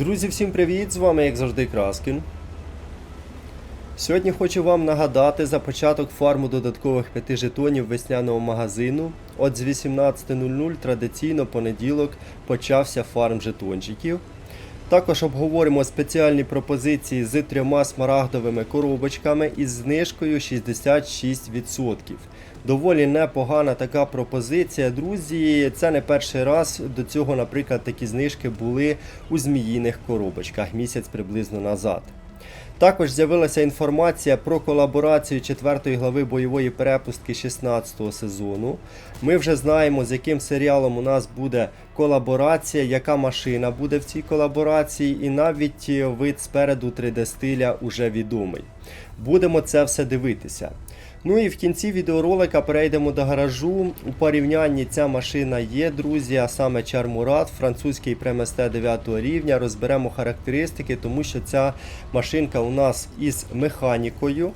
Друзі, всім привіт! З вами, як завжди, Краскін. Сьогодні хочу вам нагадати за початок фарму додаткових 5 жетонів весняного магазину. От з 18.00 традиційно понеділок почався фарм жетончиків. Також обговоримо спеціальні пропозиції з трьома смарагдовими коробочками із знижкою 66%. Доволі непогана така пропозиція, друзі. Це не перший раз. До цього, наприклад, такі знижки були у зміїних коробочках місяць приблизно назад. Також з'явилася інформація про колаборацію 4 глави бойової перепустки 16 сезону. Ми вже знаємо, з яким серіалом у нас буде колаборація, яка машина буде в цій колаборації, і навіть вид спереду 3D стиля уже відомий. Будемо це все дивитися. Ну і в кінці відеоролика перейдемо до гаражу. У порівнянні ця машина є, друзі, а саме Чармурат, французький преместе 9 рівня. Розберемо характеристики, тому що ця машинка у нас із механікою.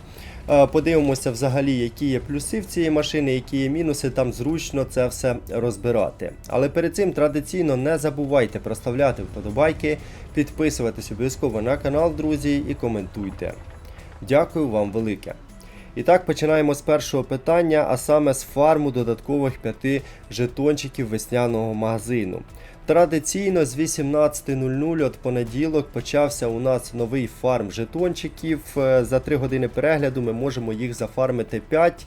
Е, Подивимося взагалі, які є плюси в цієї машини, які є мінуси, там зручно це все розбирати. Але перед цим традиційно не забувайте проставляти вподобайки, підписуватись обов'язково на канал, друзі, і коментуйте. Дякую вам велике. І так, починаємо з першого питання, а саме з фарму додаткових 5 жетончиків весняного магазину. Традиційно з 18.00 от понеділок почався у нас новий фарм жетончиків. Е, За 3 години перегляду ми можемо їх зафармити 5.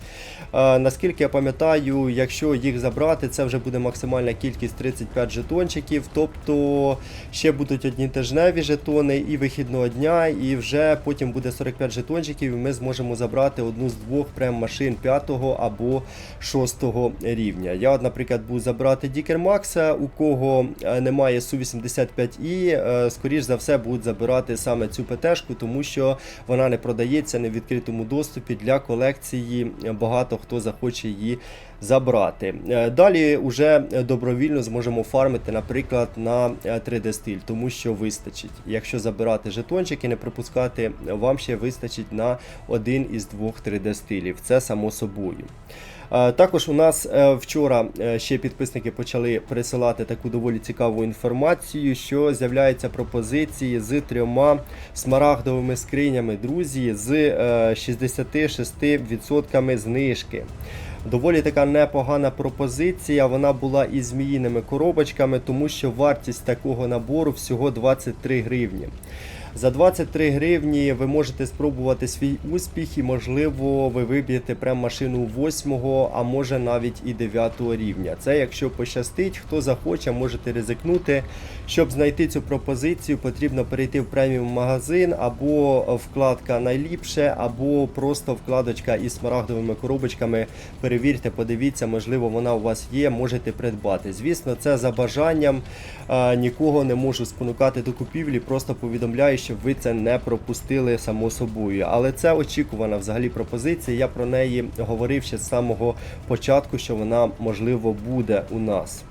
Е, Наскільки я пам'ятаю, якщо їх забрати, це вже буде максимальна кількість 35 жетончиків. Тобто ще будуть одні тижневі жетони і вихідного дня, і вже потім буде 45 жетончиків, і ми зможемо забрати одну з двох прем-машин 5 або 6 рівня. Я, наприклад, буду забрати Дікер Макса, у кого е, немає Су-85І, е, скоріш за все будуть забирати саме цю ПТшку, тому що вона не продається не в відкритому доступі для колекції. Багато хто захоче її забрати. Е, Далі вже добровільно зможемо фармити, наприклад, на 3D стиль, тому що вистачить. Якщо забирати жетончики, не пропускати, вам ще вистачить на один із двох 3D стилів. Це само собою. Е, Також у нас е, вчора е, ще підписники почали присилати таку доволі цікаву інформацію, що з'являються пропозиції з трьома смарагдовими скринями, друзі, з е, 66% знижки. Доволі така непогана пропозиція. Вона була із зміїними коробочками, тому що вартість такого набору всього 23 гривні. За 23 гривні ви можете спробувати свій успіх і, можливо, ви виб'єте прям машину 8, а може навіть і 9 рівня. Це якщо пощастить, хто захоче, можете ризикнути. Щоб знайти цю пропозицію, потрібно перейти в преміум магазин або вкладка найліпше, або просто вкладочка із смарагдовими коробочками. Перевірте, подивіться, можливо, вона у вас є, можете придбати. Звісно, це за бажанням. Нікого не можу спонукати до купівлі, просто повідомляю, щоб ви це не пропустили само собою. Але це очікувана взагалі пропозиція. Я про неї говорив ще з самого початку, що вона можливо буде у нас.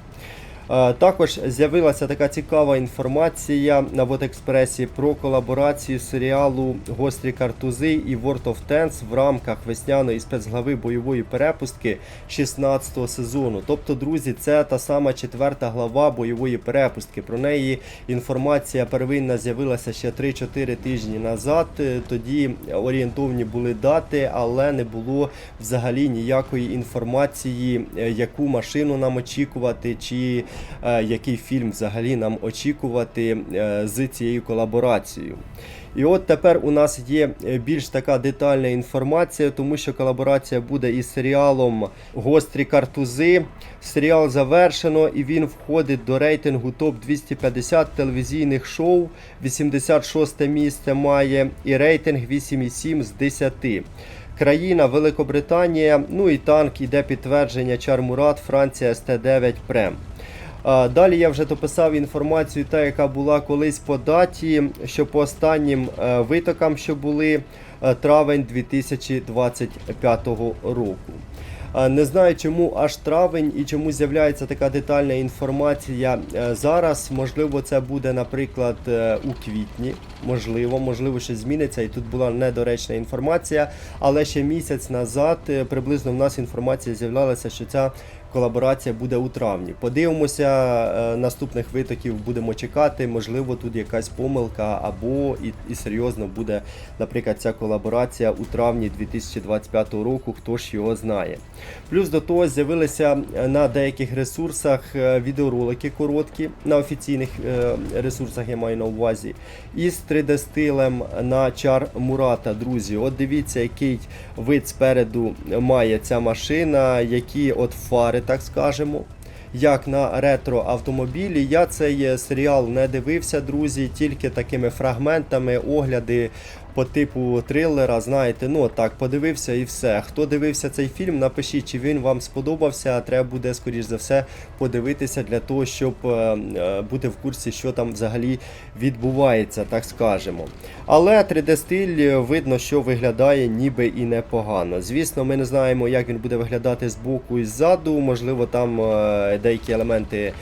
Е, Також з'явилася така цікава інформація на Ботекспресі про колаборацію серіалу Гострі картузи і World of Tanks в рамках весняної спецглави бойової перепустки 16 сезону. Тобто, друзі, це та сама четверта глава бойової перепустки. Про неї інформація первинна з'явилася ще 3-4 тижні назад. Е, Тоді орієнтовні були дати, але не було взагалі ніякої інформації, е, яку машину нам очікувати, чи який фільм взагалі нам очікувати е, з цією колаборацією. І от тепер у нас є е, більш така детальна інформація, тому що колаборація буде із серіалом Гострі картузи. Серіал завершено і він входить до рейтингу топ 250 телевізійних шоу. 86 місце має і рейтинг 8,7 з 10. Країна Великобританія, ну і танк іде підтвердження Чармурат, Франція СТ9 Прем. Далі я вже дописав інформацію, та яка була колись по даті, що по останнім е, витокам, що були е, травень 2025 року. Не знаю, чому аж травень і чому з'являється така детальна інформація е, зараз. Можливо, це буде, наприклад, у квітні. Можливо, можливо, щось зміниться, і тут була недоречна інформація. Але ще місяць назад приблизно в нас інформація з'являлася, що ця колаборація буде у травні. Подивимося, е, наступних витоків будемо чекати. Можливо, тут якась помилка, або і, і серйозно буде, наприклад, ця колаборація у травні 2025 року, хто ж його знає. Плюс до того з'явилися е, на деяких ресурсах е, відеоролики короткі, на офіційних ресурсах я маю на увазі, із 3D-стилем на чар Мурата, друзі. От дивіться, який вид спереду має ця машина, які от фари, так скажемо. Як на ретро автомобілі. Я цей е, серіал не дивився, друзі, тільки такими фрагментами, огляди по типу трилера. Знаєте, ну так, подивився і все. Хто дивився цей фільм, напишіть, чи він вам сподобався. Треба буде, скоріш за все, подивитися для того, щоб е, е, бути в курсі, що там взагалі відбувається, так скажемо. Але 3D-стиль е, видно, що виглядає ніби і непогано. Звісно, ми не знаємо, як він буде виглядати з боку і ззаду. Можливо, там деякі елементи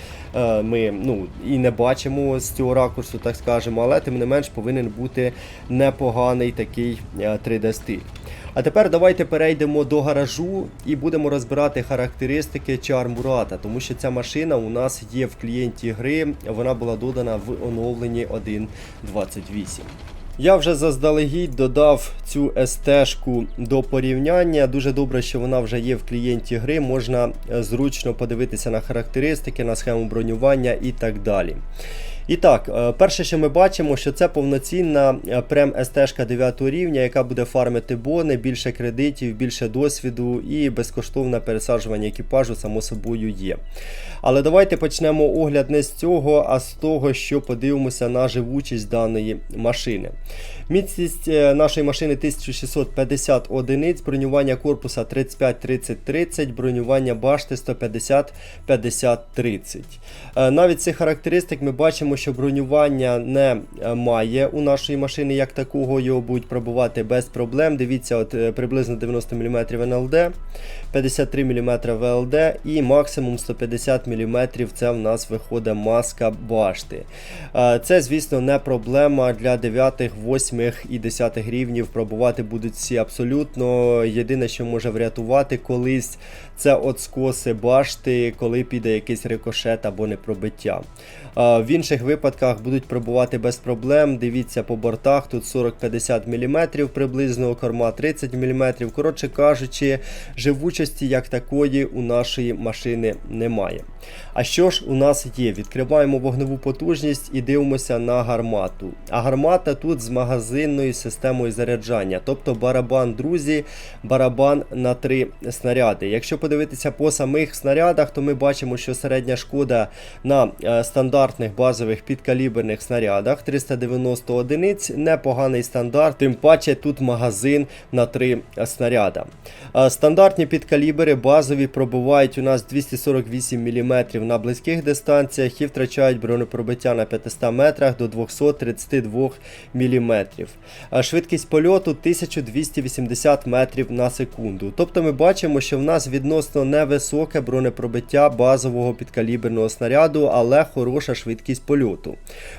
ми ну, і не бачимо з цього ракурсу, так скажемо, але тим не менш повинен бути непоганий такий е, 3D-стиль. А тепер давайте перейдемо до гаражу і будемо розбирати характеристики чармурата, тому що ця машина у нас є в клієнті гри, вона була додана в оновленні 1.28. Я вже заздалегідь додав цю СТ-шку до порівняння. Дуже добре, що вона вже є в клієнті гри. Можна е, зручно подивитися на характеристики, на схему бронювання і так далі. І так, е, перше, що ми бачимо, що це повноцінна е, прем СТ 9 рівня, яка буде фармити бони, більше кредитів, більше досвіду і безкоштовне пересаджування екіпажу, само собою, є. Але давайте почнемо огляд не з цього, а з того, що подивимося на живучість даної машини. Міцність е, нашої машини 1650 одиниць, бронювання корпуса 35-30-30, бронювання башти 150-50-30. Е, Навіть цих характеристик ми бачимо, що бронювання не е, має у нашої машини як такого, його будуть пробувати без проблем. Дивіться, от е, приблизно 90 мм НЛД, 53 мм ВЛД і максимум 150 мм це в нас виходить маска башти. Е, Це, звісно, не проблема для 9, 8 і 10 рівнів. Пробувати будуть всі абсолютно. Єдине, що може врятувати колись, це от скоси башти, коли піде якийсь рикошет або непробиття. В інших випадках будуть пробувати без проблем. Дивіться по бортах, тут 40-50 мм приблизно, корма 30 мм. Коротше кажучи, живучості як такої у нашої машини немає. А що ж у нас є? Відкриваємо вогневу потужність і дивимося на гармату. А гармата тут з магазинною системою заряджання, тобто барабан, друзі, барабан на 3 снаряди. Якщо подивитися по самих снарядах, то ми бачимо, що середня шкода на е, стандартних базових підкаліберних снарядах 390 одиниць, непоганий стандарт, тим паче тут магазин на 3 снаряда. Стандартні підкалібери базові пробувають у нас 248 мм на близьких дистанціях і втрачають бронепробиття на 500 метрах до 232 мм. Швидкість польоту 1280 метрів на секунду. Тобто ми бачимо, що в нас відносно невисоке бронепробиття базового підкаліберного снаряду, але хороша швидкість польоту.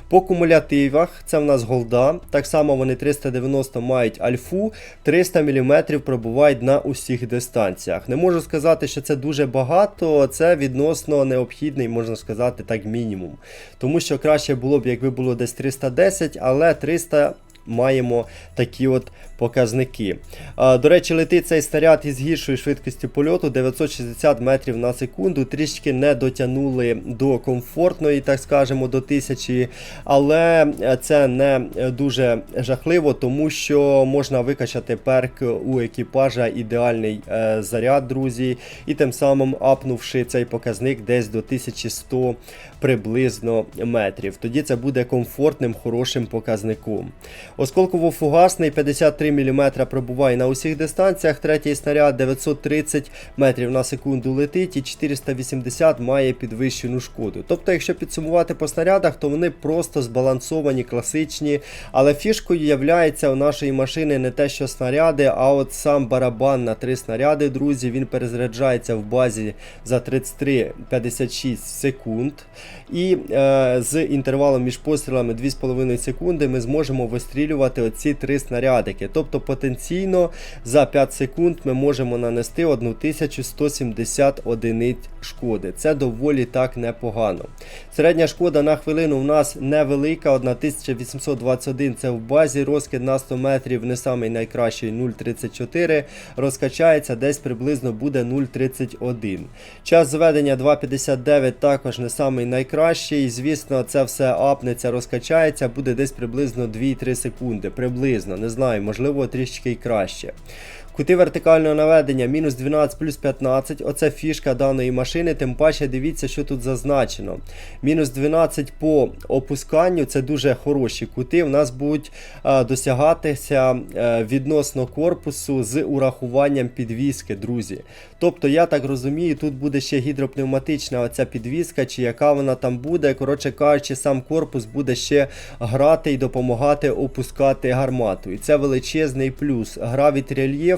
По кумулятивах це в нас голда. Так само вони 390 мають альфу, 300 мм пробувають на усіх дистанціях. Не можу сказати, що це дуже багато, це відносно необхідний, можна сказати, так мінімум. Тому що краще було б, якби було десь 310, але 300 маємо такі от показники. До речі, летить цей снаряд із гіршою швидкістю польоту 960 метрів на секунду. Трішки не дотягнули до комфортної, так скажемо, до 1000. Але це не дуже жахливо, тому що можна викачати перк у екіпажа ідеальний е, заряд, друзі, і тим самим апнувши цей показник десь до 1100 приблизно метрів. Тоді це буде комфортним, хорошим показником. Осколково-фугасний 53 мм пробуває на усіх дистанціях. Третій снаряд 930 метрів на секунду летить і 480 має підвищену шкоду. Тобто, якщо підсумувати по снарядах, то вони просто збалансовані, класичні. Але фішкою являється у нашої машини не те, що снаряди, а от сам барабан на три снаряди, друзі, він перезаряджається в базі за 33-56 секунд. І е, з інтервалом між пострілами 2,5 секунди ми зможемо вистрілювати відстрілювати оці три снарядики. Тобто потенційно за 5 секунд ми можемо нанести 1170 одиниць шкоди. Це доволі так непогано. Середня шкода на хвилину у нас невелика, 1821 це в базі, розкид на 100 метрів не самий найкращий 0,34, розкачається десь приблизно буде 0,31. Час зведення 2,59 також не самий найкращий. Звісно, це все апнеться, розкачається, буде десь приблизно 2-3 секунди. Приблизно, не знаю, можливо, трішечки й краще. Кути вертикального наведення мінус 12 плюс 15. Оце фішка даної машини. Тим паче дивіться, що тут зазначено. Мінус 12 по опусканню це дуже хороші кути. У нас будуть а, досягатися е, відносно корпусу з урахуванням підвіски, друзі. Тобто, я так розумію, тут буде ще гідропневматична оця підвіска, чи яка вона там буде. Коротше кажучи, сам корпус буде ще грати і допомагати опускати гармату. І це величезний плюс. Гра від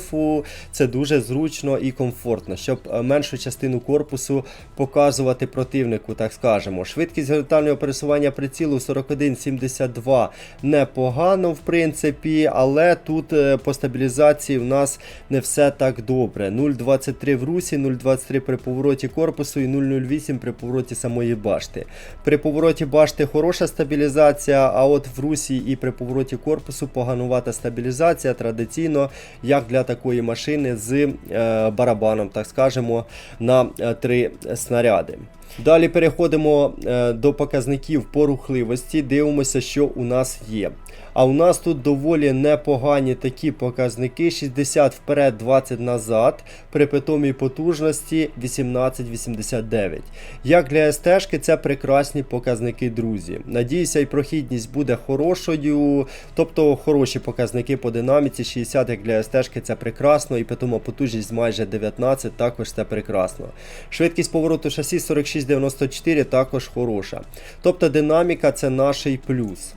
рельєфу це дуже зручно і комфортно, щоб е, меншу частину корпусу показувати противнику, так скажемо. Швидкість горизонтального пересування прицілу 41,72 непогано, в принципі, але тут е, по стабілізації в нас не все так добре. 0,23 в русі, 0,23 при повороті корпусу і 0,08 при повороті самої башти. При повороті башти хороша стабілізація, а от в русі і при повороті корпусу поганувата стабілізація традиційно, як для такої машини з е, барабаном, так скажемо, на три снаряди. Далі переходимо е, до показників по рухливості, дивимося, що у нас є. А у нас тут доволі непогані такі показники: 60 вперед, 20 назад, при питомій потужності 18,89. Як для СТ-шки, це прекрасні показники, друзі. Надіюся, і прохідність буде хорошою, тобто хороші показники по динаміці. 60 як для СТ-шки це прекрасно, і питома потужність майже 19, також це прекрасно. Швидкість повороту шасі 46,94 також хороша. Тобто динаміка це наш плюс.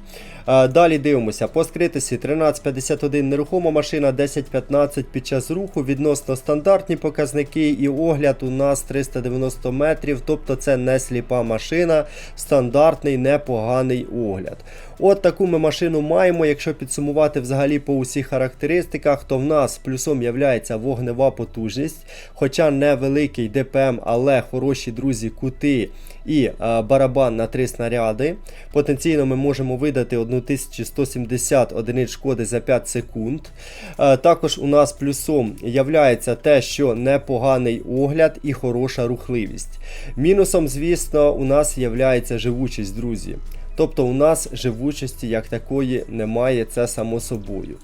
Далі дивимося. По скритості 1351 нерухома машина, 1015 під час руху. Відносно стандартні показники і огляд у нас 390 метрів, тобто це не сліпа машина, стандартний непоганий огляд. От таку ми машину маємо. Якщо підсумувати взагалі по усіх характеристиках, то в нас плюсом є вогнева потужність, хоча невеликий ДПМ, але хороші друзі, кути і е, барабан на 3 снаряди. Потенційно ми можемо видати 1170 одиниць шкоди за 5 секунд. Е, також у нас плюсом являється те, що непоганий огляд і хороша рухливість. Мінусом, звісно, у нас є живучість, друзі. Тобто у нас живучості як такої немає, це само собою.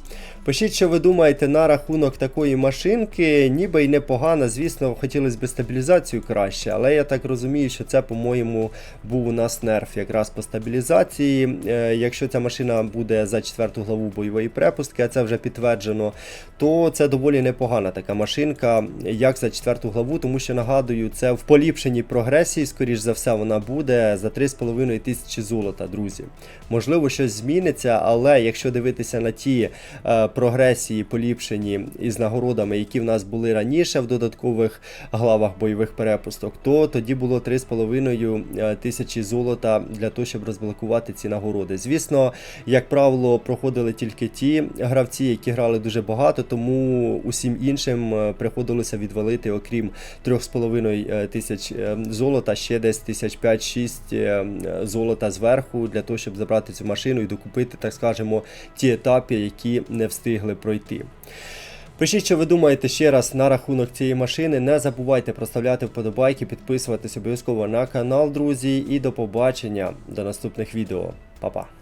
Пишіть, що ви думаєте на рахунок такої машинки, ніби й непогано, звісно, хотілося б стабілізацію краще, але я так розумію, що це, по-моєму, був у нас нерф якраз по стабілізації. Е, якщо ця машина буде за 4 главу бойової препустки, а це вже підтверджено, то це доволі непогана така машинка, як за 4 главу, тому що нагадую, це в поліпшеній прогресії, скоріш за все, вона буде за 3,5 тисячі золота, друзі. Можливо, щось зміниться, але якщо дивитися на ті е, прогресії, поліпшені із нагородами, які в нас були раніше в додаткових главах бойових перепусток, то тоді було 3,5 тисячі золота для того, щоб розблокувати ці нагороди. Звісно, як правило, проходили тільки ті гравці, які грали дуже багато, тому усім іншим е, приходилося відвалити, окрім 3,5 тисяч е, золота, ще десь тисяч 5-6 золота зверху для того, щоб забрати цю машину і докупити, так скажемо, ті етапи, які не встигли пройти. Пишіть, що ви думаєте ще раз на рахунок цієї машини. Не забувайте проставляти вподобайки, підписуватись обов'язково на канал, друзі, і до побачення до наступних відео. Па-па.